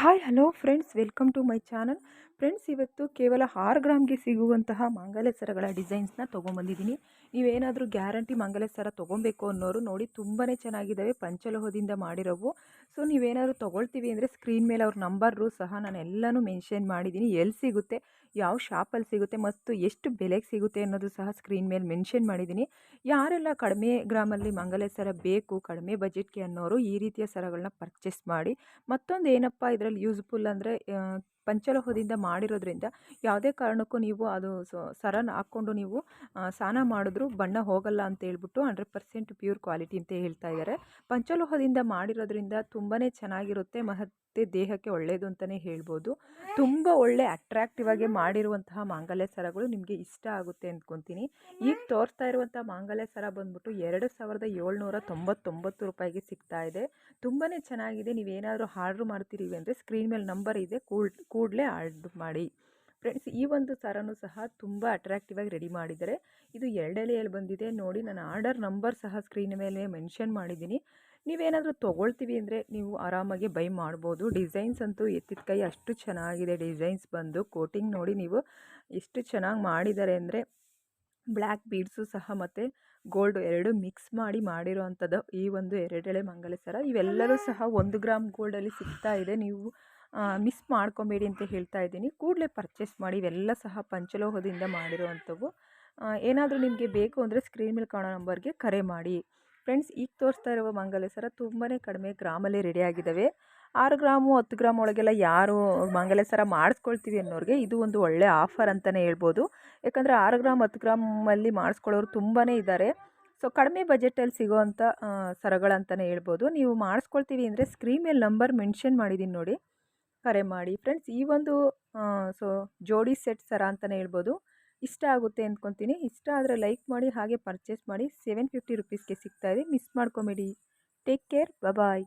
Hi hello friends welcome to my channel friends ಇವತ್ತು ಕೇವಲ ಆರು ಗ್ರಾಮ್ಗೆ ಸಿಗುವಂತಹ ಮಾಂಗಲ್ಯ ಸರಗಳ ಡಿಸೈನ್ಸ್ನ ತೊಗೊಂಬಂದಿದ್ದೀನಿ. ನೀವೇನಾದರೂ ಗ್ಯಾರಂಟಿ ಮಾಂಗಲ್ಯ ಸರ ತೊಗೊಬೇಕು ಅನ್ನೋರು ನೋಡಿ ತುಂಬಾ ಚೆನ್ನಾಗಿದ್ದಾವೆ ಪಂಚಲೋಹದಿಂದ ಮಾಡಿರೋವು. ಸೊ ನೀವೇನಾದರೂ ತೊಗೊಳ್ತೀವಿ ಅಂದರೆ ಸ್ಕ್ರೀನ್ ಮೇಲೆ ಅವ್ರ ನಂಬರು ಸಹ ನಾನು ಎಲ್ಲನೂ ಮೆನ್ಷನ್ ಮಾಡಿದ್ದೀನಿ ಎಲ್ಲಿ ಸಿಗುತ್ತೆ, ಯಾವ ಶಾಪಲ್ಲಿ ಸಿಗುತ್ತೆ, ಮತ್ತು ಎಷ್ಟು ಬೆಲೆಗೆ ಸಿಗುತ್ತೆ ಅನ್ನೋದು ಸಹ ಸ್ಕ್ರೀನ್ ಮೇಲೆ ಮೆನ್ಷನ್ ಮಾಡಿದ್ದೀನಿ ಯಾರೆಲ್ಲ ಕಡಿಮೆ ಗ್ರಾಮಲ್ಲಿ ಮಂಗಲೇ ಸರ ಬೇಕು, ಕಡಿಮೆ ಬಜೆಟ್ಗೆ ಅನ್ನೋರು ಈ ರೀತಿಯ ಸರಗಳನ್ನ ಪರ್ಚೇಸ್ ಮಾಡಿ. ಮತ್ತೊಂದು ಏನಪ್ಪ ಇದರಲ್ಲಿ ಯೂಸ್ಫುಲ್ ಅಂದರೆ ಪಂಚಲೋಹದಿಂದ ಮಾಡಿರೋದ್ರಿಂದ ಯಾವುದೇ ಕಾರಣಕ್ಕೂ ನೀವು ಅದು ಸರನ ಹಾಕ್ಕೊಂಡು ನೀವು ಸ್ನಾನ ಮಾಡಿದ್ರು ಬಣ್ಣ ಹೋಗಲ್ಲ ಅಂತ ಹೇಳ್ಬಿಟ್ಟು ಹಂಡ್ರೆಡ್ ಪರ್ಸೆಂಟ್ ಪ್ಯೂರ್ ಕ್ವಾಲಿಟಿ ಅಂತ ಹೇಳ್ತಾ ಇದ್ದಾರೆ. ಪಂಚಲೋಹದಿಂದ ಮಾಡಿರೋದ್ರಿಂದ ತುಂಬಾ ಚೆನ್ನಾಗಿರುತ್ತೆ ಮತ್ತು ದೇಹಕ್ಕೆ ಒಳ್ಳೆಯದು ಅಂತಲೇ ಹೇಳ್ಬೋದು. ತುಂಬ ಒಳ್ಳೆ ಅಟ್ರಾಕ್ಟಿವ್ ಆಗಿ ಮಾಡಿರುವಂತಹ ಮಾಂಗಲ್ಯ ಸರಗಳು ನಿಮಗೆ ಇಷ್ಟ ಆಗುತ್ತೆ ಅಂದ್ಕೊತೀನಿ ಈಗ ತೋರಿಸ್ತಾ ಇರುವಂಥ ಮಾಂಗಲ್ಯ ಸರ ಬಂದ್ಬಿಟ್ಟು ಎರಡು ಸಾವಿರದ ಏಳ್ನೂರ ತೊಂಬತ್ತೊಂಬತ್ತು ರೂಪಾಯಿಗೆ ಸಿಗ್ತಾ ಇದೆ. ತುಂಬಾ ಚೆನ್ನಾಗಿದೆ, ನೀವೇನಾದರೂ ಆರ್ಡ್ರ್ ಮಾಡ್ತೀರಿ ಅಂದರೆ ಸ್ಕ್ರೀನ್ ಮೇಲೆ ನಂಬರ್ ಇದೆ ಕೂಡಲೇ ಆರ್ಡ್ರ್ ಮಾಡಿ. ಫ್ರೆಂಡ್ಸ್ ಈ ಒಂದು ಸರನು ಸಹ ತುಂಬ ಅಟ್ರಾಕ್ಟಿವ್ ಆಗಿ ರೆಡಿ ಮಾಡಿದ್ದಾರೆ. ಇದು ಎರಡೆಲೆಯಲ್ಲಿ ಬಂದಿದೆ. ನೋಡಿ, ನಾನು ಆರ್ಡರ್ ನಂಬರ್ ಸಹ ಸ್ಕ್ರೀನ್ ಮೇಲೆ ಮೆನ್ಷನ್ ಮಾಡಿದ್ದೀನಿ. ನೀವೇನಾದರೂ ತೊಗೊಳ್ತೀವಿ ಅಂದರೆ ನೀವು ಆರಾಮಾಗಿ ಬೈ ಮಾಡ್ಬೋದು. ಡಿಸೈನ್ಸ್ ಅಂತೂ ಎತ್ತಿದ ಕೈ ಅಷ್ಟು ಚೆನ್ನಾಗಿದೆ. ಡಿಸೈನ್ಸ್ ಬಂದು ಕೋಟಿಂಗ್ ನೋಡಿ ನೀವು ಎಷ್ಟು ಚೆನ್ನಾಗಿ ಮಾಡಿದ್ದಾರೆ ಅಂದರೆ ಬ್ಲ್ಯಾಕ್ ಬೀಡ್ಸು ಸಹ ಮತ್ತು ಗೋಲ್ಡ್ ಎರಡು ಮಿಕ್ಸ್ ಮಾಡಿ ಮಾಡಿರೋ ಅಂಥದ್ದು ಈ ಒಂದು ಎರಡೆಳೆ ಮಂಗಲ ಸರ. ಇವೆಲ್ಲರೂ ಸಹ ಒಂದು ಗ್ರಾಮ್ ಗೋಲ್ಡಲ್ಲಿ ಸಿಗ್ತಾ ಇದೆ. ನೀವು ಮಿಸ್ ಮಾಡ್ಕೊಬೇಡಿ ಅಂತ ಹೇಳ್ತಾ ಇದ್ದೀನಿ. ಕೂಡಲೇ ಪರ್ಚೇಸ್ ಮಾಡಿ, ಇವೆಲ್ಲ ಸಹ ಪಂಚಲೋಹದಿಂದ ಮಾಡಿರುವಂಥವು ಏನಾದರೂ ನಿಮಗೆ ಬೇಕು ಅಂದರೆ ಸ್ಕ್ರೀನ್ ಮೇಲೆ ಕಾಣೋ ನಂಬರ್ಗೆ ಕರೆ ಮಾಡಿ. ಫ್ರೆಂಡ್ಸ್, ಈಗ ತೋರಿಸ್ತಾ ಇರುವ ಮಂಗಲ ಸರ ತುಂಬಾ ಕಡಿಮೆ ಗ್ರಾಮಲ್ಲೇ ರೆಡಿ ಆಗಿದ್ದಾವೆ. ಆರು ಗ್ರಾಮು ಹತ್ತು ಗ್ರಾಮ್ ಒಳಗೆಲ್ಲ ಯಾರು ಮಂಗಲ್ಯ ಸರ ಮಾಡಿಸ್ಕೊಳ್ತೀವಿ ಅನ್ನೋರಿಗೆ ಇದು ಒಂದು ಒಳ್ಳೆ ಆಫರ್ ಅಂತಲೇ ಹೇಳ್ಬೋದು. ಯಾಕಂದರೆ ಆರು ಗ್ರಾಮ್ ಹತ್ತು ಗ್ರಾಮಲ್ಲಿ ಮಾಡಿಸ್ಕೊಳ್ಳೋರು ತುಂಬಾ ಇದ್ದಾರೆ. ಸೊ ಕಡಿಮೆ ಬಜೆಟಲ್ಲಿ ಸಿಗೋವಂಥ ಸರಗಳಂತಲೇ ಹೇಳ್ಬೋದು. ನೀವು ಮಾಡಿಸ್ಕೊಳ್ತೀವಿ ಅಂದರೆ ಸ್ಕ್ರೀನ್ ಮೇಲೆ ನಂಬರ್ ಮೆನ್ಷನ್ ಮಾಡಿದ್ದೀನಿ ನೋಡಿ. ಕರೆ ಮಾಡಿ. ಫ್ರೆಂಡ್ಸ್, ಈ ಒಂದು ಸೊ ಜೋಡಿ ಸೆಟ್ ಸರ ಅಂತಲೇ ಹೇಳ್ಬೋದು. ಇಷ್ಟ ಆಗುತ್ತೆ ಅಂದ್ಕೊತೀನಿ ಇಷ್ಟ ಆದರೆ ಲೈಕ್ ಮಾಡಿ, ಹಾಗೆ ಪರ್ಚೇಸ್ ಮಾಡಿ. ಸೆವೆನ್ ಫಿಫ್ಟಿ ರುಪೀಸ್ಗೆ ಸಿಗ್ತಾಯಿದೆ ಮಿಸ್ ಮಾಡ್ಕೊಬೇಡಿ. Take care. ಬಾಯ್